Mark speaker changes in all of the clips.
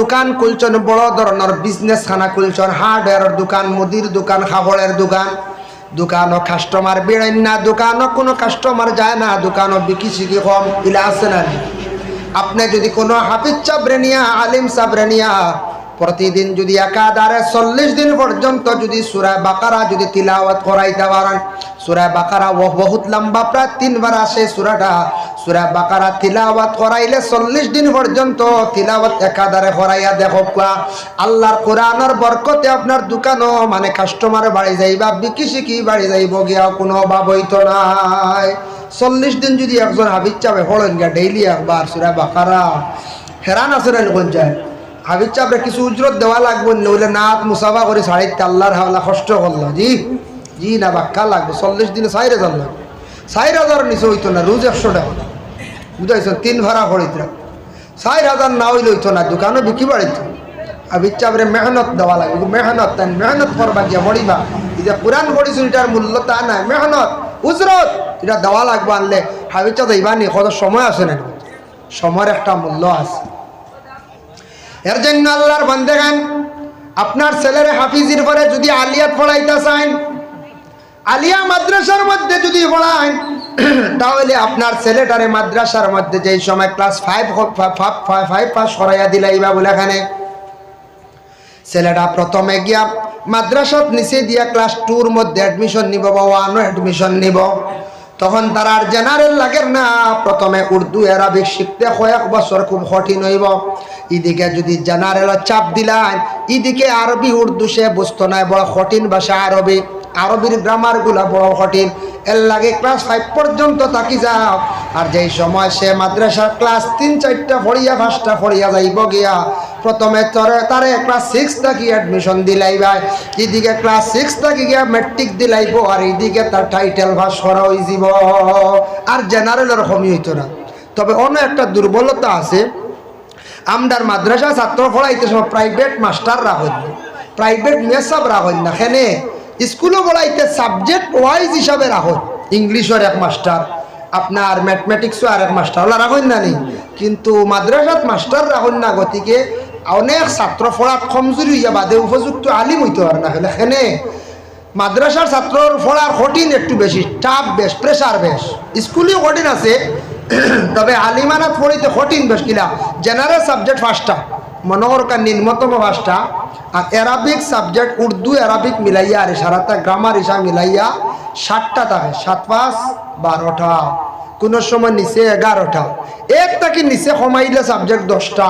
Speaker 1: দোকান খুলছেন বড় ধরনের বিজনেস খানা খুলছেন হার্ডওয়্যারের দোকান মুদির দোকান খাবরের দোকান। দোকানও কাস্টমার বেড়েন না দোকানও কোনো কাস্টমার যায় না দোকানও বিকি শিকি কম, ইলা আছে না আপনি যদি কোনো হাফিজ চাবরে নিয়া আলিম চাবরে নিয়া প্রতিদিন যদি একাধারে চল্লিশ দিন পর্যন্ত যদি সুরায় বাকারা যদি তিলাওয়াত করাইতে পারেন সুরায় বাকারা বহুত লম্বা প্রায় তিনবার আসে সুরাটা। সুরায় বাকারা তিলাওয়াত করাইলে চল্লিশ দিন পর্যন্ত তিলাওয়াত একাধারে করাইয়া দেখো কোয়া আল্লাহর কোরআনের বরকতে আপনার দোকানও মানে কাস্টমার বাড়ি যাইবা, বিকি শিকি বাড়ি যাইব গিয়া কোনো অভাব হইতো নাই। চল্লিশ দিন যদি একজন হাবিজ চাপে হলেন গিয়া ডেইলি একবার সুরায় বাকারা। হেরান আছে না পঞ্চায়েত হাবিজ চাপরে কিছু উজরত দেওয়া লাগবে, নইলে নাত মুসাফা করে সাড়িতে আল্লাহর হাওলা কষ্ট করল। জি জি না বাক্কা লাগবে, চল্লিশ দিনে চার হাজার লাগবে। চার হাজার নিচে হইতো না, রোজ একশো টাকা। বুঝাইছ তিন ভাড়া করিতরা চার হাজার না হইলে না দোকানও বিক্রি বাড়িত হাবিজ চাপরে মেহনত দেওয়া লাগবে মেহনত তাই মেহনত করবা গিয়া মরিবা এটা পুরান পড়িছো এটার মূল্য তা নাই। মেহনত উজরত এটা দেওয়া লাগবে আনলে। হাবিজ চাপ ইবানি কত সময় আছে না সময়ের একটা মূল্য আছে। এর জন্য আল্লাহর বান্দেগান আপনার ছেলের হাফিজির পরে যদি আলিয়াত পড়াইতে চান আলিয়া মাদ্রাসার মধ্যে যদি পড়ান, তাহলে আপনার ছেলেটারে মাদ্রাসার মধ্যে যেই সময় ক্লাস ফাইভ ফাইভ পাস করাইয়া দিলাইবা বলে এখানে। ছেলেটা প্রথমে গিয়া মাদ্রাসাত নিচে দিয়া ক্লাস টুর মধ্যে অ্যাডমিশন নিব বা ওয়ানও অ্যাডমিশন নিব। তখন তার আর জেনারেল লাগে না, প্রথমে উর্দু অ্যারাবিক শিখতে কয়েক বছর খুব কঠিন হইব। এদিকে যদি জেনারেল চাপ দিলাম, এদিকে আরবি, উর্দু সে বুঝতো না, বড় কঠিন ভাষা আরবি। আরবির গ্রামারগুলা বড় কঠিন। এর লাগে ক্লাস ফাইভ পর্যন্ত থাকি যাও। আর যেই সময় সে মাদ্রাসার ক্লাস তিন, চারটা ফড়িয়া পাঁচটা ফড়িয়া যাইব গিয়া, প্রথমে তরে ক্লাস সিক্স থাকি অ্যাডমিশন দিলাইবা এদিকে ক্লাস সিক্স থাকি গিয়া মেট্রিক দিলাইব, আর এইদিকে তার টাইটেল ভাস করা যাব আর জেনারেলের কমি হইতো না। তবে অন্য একটা দুর্বলতা আছে। আমদার মাদ্রাসা ছাত্র পড়াইতে সময় প্রাইভেট মাস্টার রাখেন প্রাইভেট মেসাব রাখেন না খেনে স্কুলও পড়াইতে সাবজেক্ট ওয়াইজ হিসাবে রাখেন ইংলিশের এক মাস্টার আপনার ম্যাথমেটিক্সও আর এক মাস্টার ওলা রাখেন না নি? কিন্তু মাদ্রাসাত মাস্টার রাখেন না, গতিকে অনেক ছাত্র পড়াত কমজোরি হইয়া বাদে উপযুক্ত আলিম হইতে পারে না। হলে খেনে মাদ্রাসার ছাত্রর পড়ার কঠিন, একটু বেশি টাফ বেশ প্রেশার বেশ। স্কুলেও কঠিন আছে, তবে আলিমানাত পড়িতে কঠিন বেশ কিলা। জেনারেল সাবজেক্ট পাঁচটা মনোহরকার নিম্নতম পাঁচটা আর অ্যারাবিক সাবজেক্ট উর্দু অ্যারাবিক মিলাইয়া আর সারাটা গ্রামার হিসাব মিলাইয়া ষাটটা থাকে, সাত পাঁচ, বারোটা, কোনো সময় নিচে এগারোটা। এক তাকে নিচে কমাইলে সাবজেক্ট দশটা।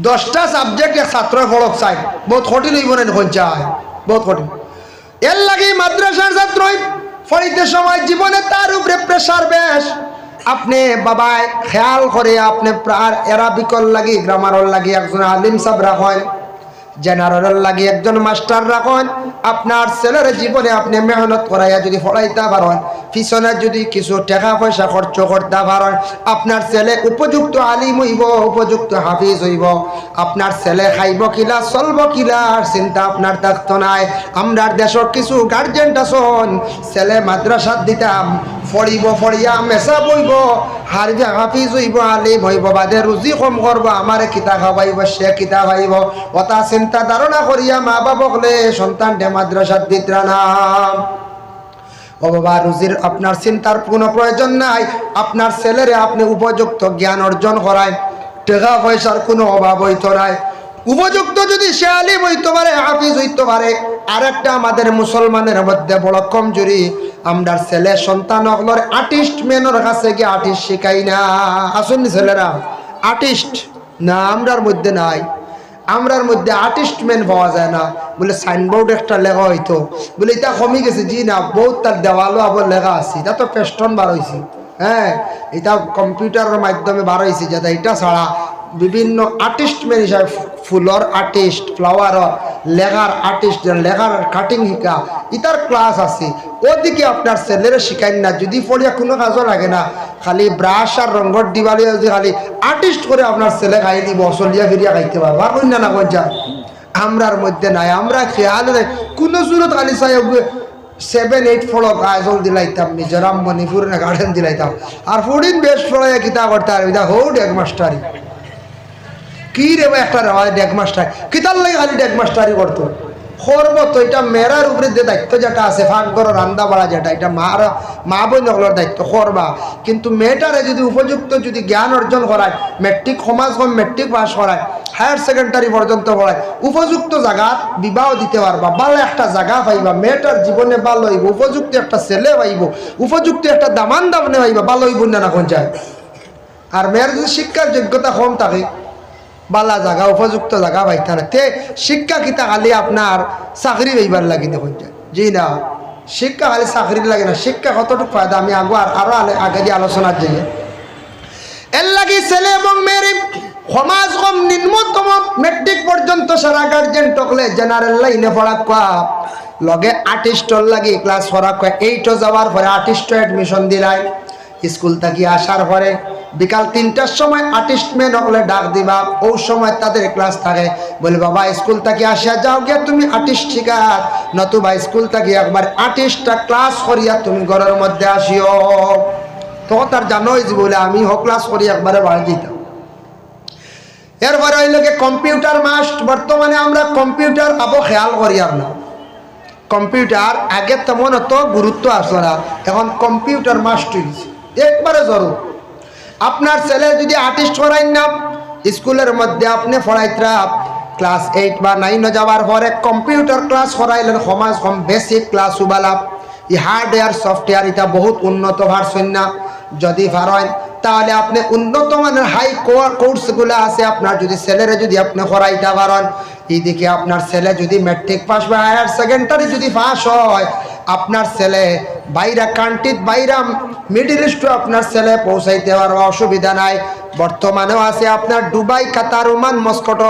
Speaker 1: দশটা সাবজেক্ট ছাত্র পড়ক চাই। বহুত কঠিন হইব না এখন চাই। বহুত কঠিন। এর লাগে মাদ্রাসার ছাত্র ফলিতে সময় জীবনে তার উপরে প্রেশার বেশ। আপনি বাবাই খেয়াল করে আপনি প্রার এরাবিকর লাগি গ্রামারর লাগি, একজন আলিম সাহেব রাখেন জেনারেল লাগি, একজন মাস্টার রাখেন আপনার ছেলের জীবনে আপনি মেহনত করাইয়া যদি পড়াইতে পারেন, পিছনে যদি কিছু টাকা পয়সা খরচ করতে পারেন, আপনার ছেলে উপযুক্ত আলিম হইব, উপযুক্ত হাফিজ হইব, আপনার ছেলে খাইব কিলা, চলব কিলা, চিন্তা আপনার থাকতো নাই, আমরার দেশের কিছু গার্জেন আছেন, ছেলে মাদ্রাসাত দিতাম ফড়িব ফড়িয়া মেসা বইব হারবে হাফিজ হইব আলিম হইব বাদে রুজি কম করব আমারে কিতা খাওয়াইব সে কিতা খাইব অতা চিন্তা ধারণা করিয়া মা বাবকলে সন্তানটে মাদ্রাসাত দিতরা নাম। ও বাবা রুজির আপনার চিন্তার কোনো প্রয়োজন নাই। আপনার ছেলেরে আপনি উপযুক্ত জ্ঞান অর্জন করায় টাকা পয়সার কোনো অভাব হইতো নাই উপযুক্ত যদি সে আলিম হইতে পারে, হাফিজ হইতে পারে আর একটা আমাদের মুসলমানের মধ্যে বড় কমজোরি, আমরা ছেলে সন্তান হকলর আর্টিস্ট মেনের কাছে গিয়ে আর্টিস্ট শিখাই না। আসুন ছেলেরা, আর্টিস্ট না, আমরার মধ্যে নাই। আমরার মধ্যে আর্টিস্ট মেন পাওয়া যায় না। বলে সাইনবোর্ড একটা লেখা হইতো। বলে এটা কমে গেছে, জি না, বহুত তার দেওয়ালও আবার লেখা আছে। এটা তো পেস্টন বার হয়েছে হ্যাঁ এটা কম্পিউটারের মাধ্যমে বার হয়েছে যাতে এটা ছাড়া বিভিন্ন আর্টিস্ট হিসাবে ফুলর আর্টিস্ট ফ্লাওয়ারর লেখার আর্টিস্ট লেখার কাটিং শিকা ইতার ক্লাস আছে। ওদিকে আপনার ছেলেরে শিখাই না, যদি পড়িয়া কোনো কাজও লাগে না, খালি ব্রাশ আর রঙর দিবালি যদি খালি আর্টিস্ট করে আপনার ছেলে খাই দিব, চলিয়া ফিরিয়া খাইতে পারব আর না না যা আমরার মধ্যে নাই আমরা খেয়াল নাই কোনো সুরত খালি চাই সেভেন এইট ফলক আয়োজন দিলাইতাম মিজোরাম মণিপুর না গার্ডেন দিলাইতাম আর ফুডিন বেশ ফলাই কিতা করতে আর এটা হৌড এক মাস্টারি কি রে একটা রেওয়াজ ডেক মাস্টার কিতার লাগে খালি ডেক মাস্টারই করতো? করব তো এটা মেয়েরার উপরে যে দায়িত্ব যেটা আছে, ফাঁক করো, রান্দা বাড়া যেটা, এটা মার, মা বোন সকলের দায়িত্ব করবা কিন্তু মেয়েটারে যদি উপযুক্ত যদি জ্ঞান অর্জন করায় মেট্রিক সমাজ কম মেট্রিক পাস করায় হায়ার সেকেন্ডারি পর্যন্ত পড়ায়, উপযুক্ত জায়গা বিবাহ দিতে পারবা, ভালো একটা জায়গা পাইবা, মেয়েটার জীবনে ভালো হইব, উপযুক্ত একটা ছেলে পাইব, উপযুক্ত একটা দামান দামনে পাইবা ভালো হইব না না যায়। আর মেয়ের যদি শিক্ষার যোগ্যতা কম থাকে বালা জায়গা উপযুক্ত জায়গা পাইতে না তে শিক্ষা কিতা খালি আপনার চাকরি পাইবার লাগি দেখুন জি না, শিক্ষা খালি চাকরি লাগে না। শিক্ষা কতটুকু ফায়দা আমি আগে আর আরও আলে- আগে দিয়ে আলোচনার যাই। এর লাগি ছেলে এবং মেয়ের সমাজ কম নিম্নতম মেট্রিক পর্যন্ত সারা গার্জেন টকলে জেনারেল লাইনে পড়া কোয়া লগে আর্টিস্টর লাগি ক্লাস পড়া কোয়া এইটো যাওয়ার পরে আর্টিস্ট এডমিশন দিলাই। স্কুল থাকি আসার পরে বিকাল তিনটার সময় আর্টিস্ট মেন হলে ডাক দিবা, ও সময় তাদের ক্লাস থাকে। বলে, বাবা, স্কুল থেকে আসিয়া যাও গিয়া, তুমি আর্টিস্ট শিকার নতুবা স্কুল থেকে একবার আর্টিস্টটা ক্লাস করিয়া তুমি ঘরের মধ্যে আসিও। তখন তার জানোই যে বলে, আমি হোক ক্লাস করি, একবারে বাড়ি যেতাম এরপরে কি কম্পিউটার মাস্ট বর্তমানে আমরা কম্পিউটার আবো খেয়াল করি আর না। কম্পিউটার আগে তেমন অত গুরুত্ব আসলো না, এখন কম্পিউটার মাস্ট হয়েছে একবারে জরুর। আপনার ছেলে যদি আর্টিস্ট করাই না, স্কুলের মধ্যে আপনি পড়াইতরা ক্লাস এইট বা নাইনে যাওয়ার পরে কম্পিউটার ক্লাস করাইলেন, সমাজ কম বেসিক ক্লাস উবালাম ই হার্ডওয়্যার সফটওয়্যার এটা বহুত উন্নত ভার্সন না। যদি পারেন, তাহলে আপনি উন্নত মানের হাই কোর্সগুলো আছে। আপনার যদি ছেলেরে যদি আপনি করাইতে পারেন, এইদিকে আপনার ছেলে যদি ম্যাট্রিক পাস বা হায়ার সেকেন্ডারি যদি পাস হয় আপনার ছেলে বাইরা কান্ট্রিত বাইরা মিডিল ইস্টে আপনার ছেলে পৌঁছাইতে পারবে অসুবিধা নাই। বর্তমানেও আছে আপনার দুবাই, কাতার, ওমান, মস্কট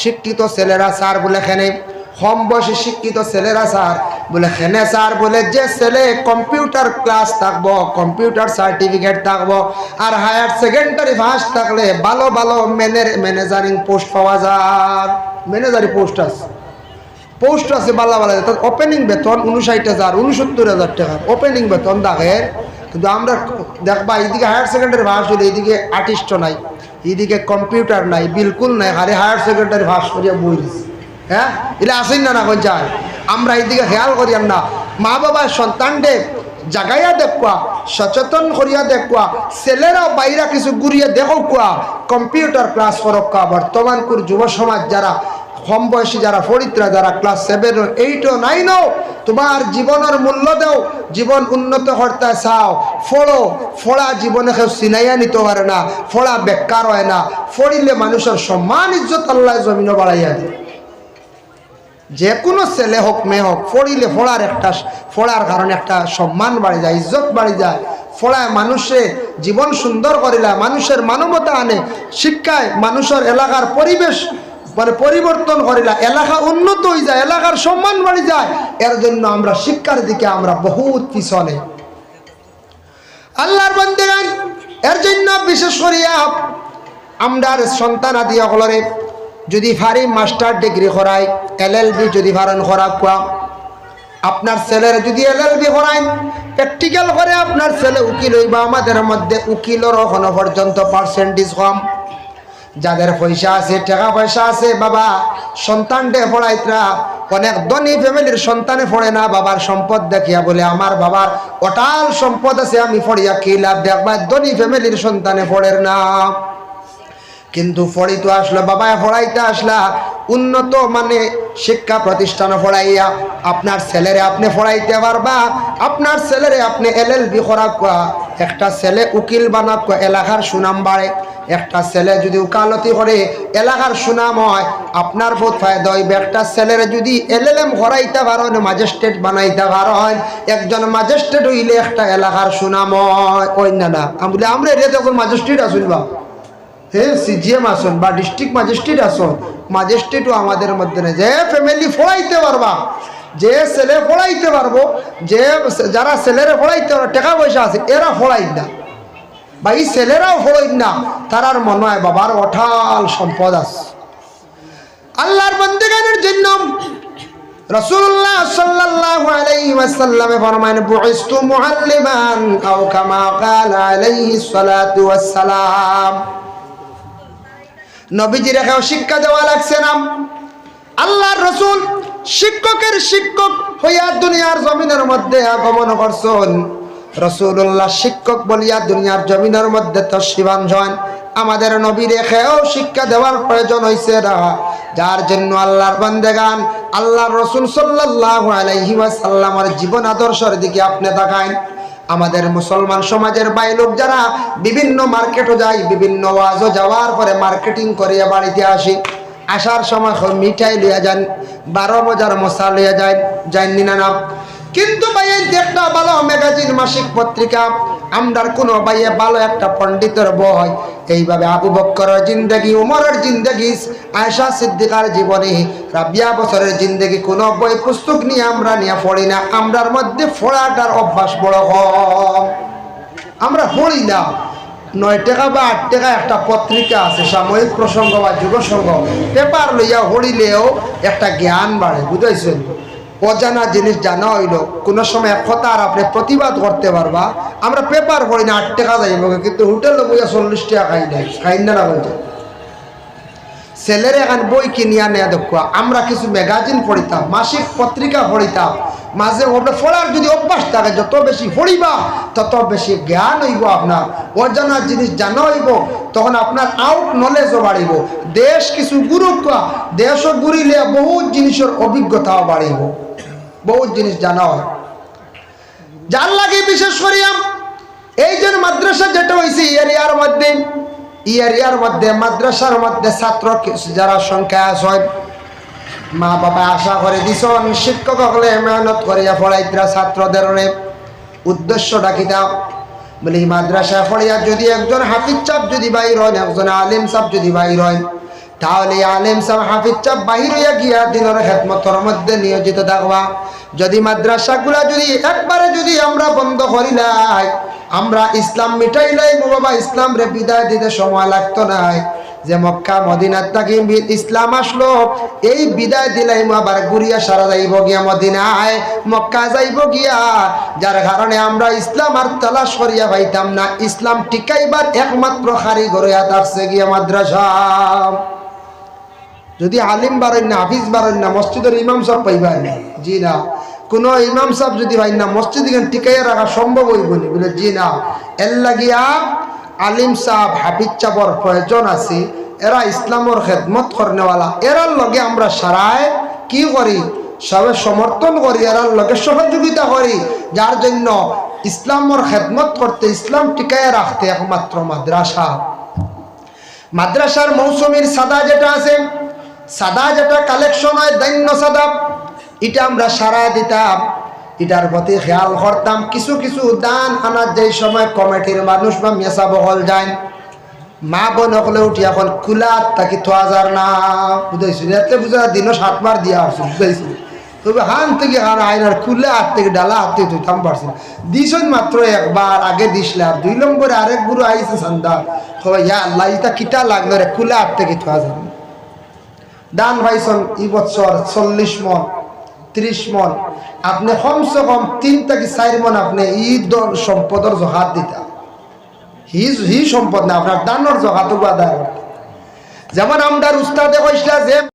Speaker 1: শিক্ষিত ছেলেরা স্যার বলে খেনে। কম বয়সে শিক্ষিত ছেলেরা স্যার বলে খেনে। স্যার বলে, যে ছেলে কম্পিউটার ক্লাস থাকব, কম্পিউটার সার্টিফিকেট থাকব আর হায়ার সেকেন্ডারি ফার্স্ট থাকলে ভালো ভালো ম্যানেজারিং পোস্ট পাওয়া যায়। ম্যানেজারি পোস্ট আছে। পোস্ট আছে বালা বালা তার ওপেনিং বেতন উনষাট হাজার, উনসত্তর হাজার টাকা। ওপেনিং বেতন দেখে কিন্তু আমরা দেখবা এইদিকে হায়ার সেকেন্ডারি ভাস হলে এইদিকে আর্টিস্টও নাই। এইদিকে কম্পিউটার নাই, বিলকুল নাই, খালি হায়ার সেকেন্ডারি ভাস করিয়া বই হ্যাঁ? এটা আসেন না না কোন যায়? আমরা এইদিকে খেয়াল করিয়াম না। মা বাবার সন্তানদের জাগাইয়া দেখুয়া সচেতন করিয়া দেখুয়া ছেলেরা বাইরা কিছু ঘুরিয়ে দেখো কুয়া কম্পিউটার ক্লাস করক্কা বর্তমান কুর যুব সমাজ যারা কম বয়সী যারা ফরিদরা, যারা ক্লাস সেভেন এইটও নাইনও তোমার জীবনের মূল্য দেও, জীবন উন্নত করতে চাও। ফড়ো, ফড়া জীবনে কেউ চিনাইয়া নিতে পারে না, ফড়া বেকার হয় না। ফড়িলে মানুষের সম্মান, ইজ্জত আল্লাহ জমিনও বাড়াইয়া দেয় যে কোনো ছেলে হোক, মেয়ে হোক, ফড়িলে ফোড়ার একটা, ফোড়ার কারণে একটা সম্মান বাড়ি যায়, ইজ্জত বাড়ি যায়। ফোড়ায় মানুষে জীবন সুন্দর করিলা, মানুষের মানবতা আনে, শিক্ষায় মানুষের এলাকার পরিবেশ মানে পরিবর্তন করিলা এলাকা উন্নত হয়ে যায়, এলাকার সম্মান বাড়ি যায়। এর জন্য আমরা শিক্ষার দিকে আমরা বহুত পিছনে। আল্লাহর বন্দেগান, এর জন্য বিশেষ করিয়া আমরার সন্তান আদি সকলরে যদি ফারি মাস্টার ডিগ্রি করাই, এল এল বি যদি ফারেন করা কোয়া আপনার ছেলের যদি এল এল বি করাইন প্র্যাকটিক্যাল করে আপনার ছেলে উকিল হইবা, আমাদের মধ্যে উকিলের এখনও পর্যন্ত পার্সেন্টেজ কম। যাদের পয়সা আছে, টাকা পয়সা আছে, বাবা সন্তান সন্তানটে পড়াইতরা অনেক ধনী ফ্যামিলির সন্তানে পড়ে না, বাবার সম্পদ দেখিয়া বলে, আমার বাবার অটাল সম্পদ আছে, আমি পড়িয়া কি লাভ? দেখবা ধনী ফ্যামিলির সন্তানে পড়ের না। কিন্তু পড়িতে আসলো, বাবা, পড়াইতে আসলা, উন্নত মানে শিক্ষা প্রতিষ্ঠানে পড়াইয়া, আপনার ছেলেরে আপনি পড়াইতে পারবা, আপনার ছেলেরে আপনি এল এল বি করা একটা ছেলে উকিল কোয়া এলাকার সুনাম বাড়ে। একটা ছেলে যদি উকালতি করে, এলাকার সুনাম হয়, আপনার বহুত ফায়দা হইবে। একটা ছেলের যদি এল এল এম করাইতে পারেন ম্যাজিস্ট্রেট বানাইতে পারেন একজন ম্যাজিস্ট্রেট হইলে একটা এলাকার সুনাম হয়। ওই না না, আমি বলি, আমরা এটা তখন ম্যাজিস্ট্রেট আসুন বা। হে সিজিএম আসুন বা ডিস্ট্রিক্ট ম্যাজিস্ট্রেট আসুন ম্যাজিস্ট্রেটও আমাদের মধ্যে নেই। যে ফ্যামিলি পড়াইতে পারবা। যে ছেলে পড়াইতে পারব, যে যারা ছেলেরে পড়াইতে পারবে, টাকা পয়সা আছে, এরা পড়াই না। বা এই ছেলেরাও পড়াই না তারার মনে হয় বাবার অঠাল সম্পদ আছে। আল্লাহর বন্দিগানের জন্য রেখাও শিক্ষা দেওয়া লাগছে আল্লাহর রসুল শিক্ষকের শিক্ষক হইয়া দুনিয়ার জমিনের মধ্যে আগমন করছেন। রসুল্লাহ শিক্ষক বলিয়া দুনিয়ার জমিনের মধ্যে তো শিবাঞ্জন আমাদের নবী রেখেও শিক্ষা দেওয়ার প্রয়োজন হয়েছে যার জন্য আল্লাহর বন্দেগান, আল্লাহর রসুল সাল্লাহ আলাইহি ওয়াসাল্লামের জীবন আদর্শের দিকে আপনি তাকায় আমাদের মুসলমান সমাজের বাই লোক যারা বিভিন্ন মার্কেটও যায়, বিভিন্ন ওয়াজও যাওয়ার পরে মার্কেটিং করিয়া বাড়িতে আসি। আসার সময় মিঠাই লইয়া যান, বারো বাজার মশা লইয়া যায় যাননি না না কিন্তু ভাইয়ে একটা ভালো ম্যাগাজিন মাসিক পত্রিকা আমরার কোনো ভাইয়ে ভালো একটা পণ্ডিতের বই এইভাবে আবু বক্করের জিন্দগি, উমরের জিন্দগি আয়সা সিদ্দিকার জীবনে, রাবিয়া বছরের জিন্দগি, কোনো বই পুস্তক নিয়ে আমরা নিয়ে পড়ি না। আমরার মধ্যে পড়াটার অভ্যাস বড় কম আমরা পড়ি না। নয় টাকা বা আট টাকা একটা পত্রিকা আছে, সাময়িক প্রসঙ্গ বা যুগসঙ্গ পেপার লইয়া হরিলেও একটা জ্ঞান বাড়ে, বুঝাইছেন? অজানা জিনিস জানা হইল, কোনো সময় কথা আর আপনি প্রতিবাদ করতে পারবা। আমরা পেপার পড়ি না, আট টাকা যাইব কিন্তু হোটেলে বইয়া চল্লিশ টাকা খাই নাই, খাই না না বলছে। ছেলের এখন বই কিনিয়া নেয়া দেখুয়া আমরা কিছু ম্যাগাজিন পড়িতাম, মাসিক পত্রিকা পড়িতাম মাঝে ওটা পড়ার যদি অভ্যাস থাকে, যত বেশি পড়িবা, তত বেশি জ্ঞান হইব আপনার। অজানা জিনিস জানা হইব, তখন আপনার আউট নলেজও বাড়িব। দেশ কিছু গুরুত্ব দেশও ঘুরিলে বহুত জিনিসের অভিজ্ঞতাও বাড়িব। বহুত জিনিস জানা হয়। যার লাগে বিশেষ করিয়া, এই যে মাদ্রাসা যেটা হয়েছে এরিয়ার মধ্যে ই এরিয়ার মধ্যে, মাদ্রাসার মধ্যে ছাত্র যারা সংখ্যা আছে মা বাবা আশা করে দিছন শিক্ষক হলে মেহনত করিয়া পড়াইতরা ছাত্রদের অনেক উদ্দেশ্যটা কিতাব বলে, এই মাদ্রাসা পড়িয়া যদি একজন হাফিজ চাপ যদি বাইর হয় একজন আলিম সাপ যদি বাইর হয় তাহলে আলিম সাহেব, হাফিজ চাপ বাহির হইয়া গিয়া দিনের খেদমতর মধ্যে নিয়োজিত থাকবা। যদি মাদ্রাসাগুলা যদি একবারে যদি আমরা বন্ধ করি নাই, আমরা ইসলাম মিটাই নাই বাবা, ইসলাম রে বিদায় দিতে সময় লাগতো নাই। যে মক্কা, মদিনার তাকে ইসলাম আসলো। এই বিদায় দিলাই আবার ঘুরিয়া সারা যাইব গিয়া মদিনায়। মক্কা যাইব গিয়া, যার কারণে আমরা ইসলাম আর তালাশ করিয়া পাইতাম না। ইসলাম টিকাইবার একমাত্র খারি গড়িয়া থাকছে গিয়া মাদ্রাসা। যদি আলিম বারেন না, হাফিজ বারেন না, মসজিদের ইমাম সাহেব পাইবা না? জি না। কোন ইমাম সাহেব যদি পাই না, মসজিদ টিকাইয়া রাখা সম্ভব হইব নি বলে, জি না। এর লাগিয়া আলিম সাহেব, হাফিজ চাপর প্রয়োজন আছে, এরা ইসলামর খেদমত করনেওয়ালা। এরার লগে আমরা সারায় কি করি? সবে সমর্থন করি, এরার লগে সহযোগিতা করি। যার জন্য ইসলামর খেদমত করতে, ইসলাম টিকাইয়া রাখতে একমাত্র মাদ্রাসা। মাদ্রাসার মৌসুমীর সাদা যেটা আছে, সাদা যেটা কালেকশন হয়, দৈন্য সাদা, এটা আমরা সারা দিতাম। এটার প্রতি খেয়াল করতাম। কিছু কিছু দান আনার যেই সময় কমিটির মানুষ বা মেসা বহল যায়, মা বোন সকলে উঠি এখন খোলা তাকি থোয়া যার না, বুঝাইছি? এতে বুঝা দিনও সাতবার দিয়া আসছে, বুঝাইছি? তবে হান থেকে হান আইনার খুলে হাত থেকে ডালা হাত থেকে ধুইতাম পারছি দিছন মাত্র একবার, আগে দিসলে আর দুই নম্বরে আরেক গুরু আইছে সন্ধ্যা সবাই ইয়া আল্লাহ, ইটা কিটা লাগল রে খুলে হাত থেকে থোয়া যাবে দান ভাইছন এই বছর চল্লিশ মন ত্রিশ মন। আপনি কমসে কম তিন থেকে চার মন আপনি ঈদ সম্পদর জহাত দিতা। হি হি সম্পদ না, আপনার দানর জহাতও আদায় যেমন আমদার উস্তাদে কইসলা যে